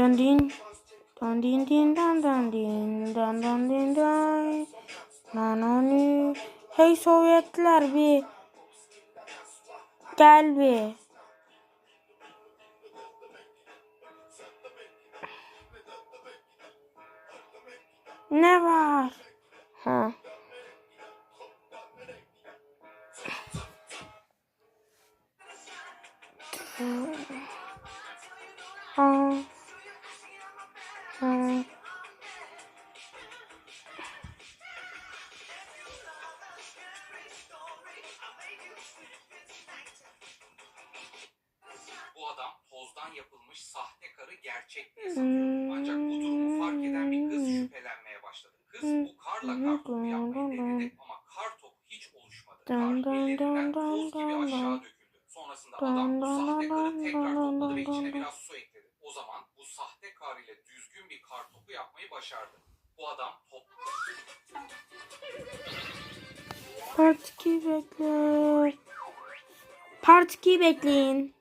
Dan din. Dan din din dan dan din. Dan dan din dan. Nanani. Hey Sovyetler bir. Gel bir. Ne var? Ha. Ha. Bu adam tozdan yapılmış sahte karı gerçek diye sanıyor. Ancak bu durumu fark eden bir kız şüphelenmeye başladı. Kız bu karla kar topu yapmayı denedi ama kar topu hiç oluşmadı. Kar ellerinden toz gibi aşağı döküldü. Sonrasında adam bu sahte karı tekrar topladı ve içine biraz su ekledi. O zaman bu sahte kar ile düzgün bir kar topu yapmayı başardı. Bu adam top Part 2 bekle. Part 2 bekleyin.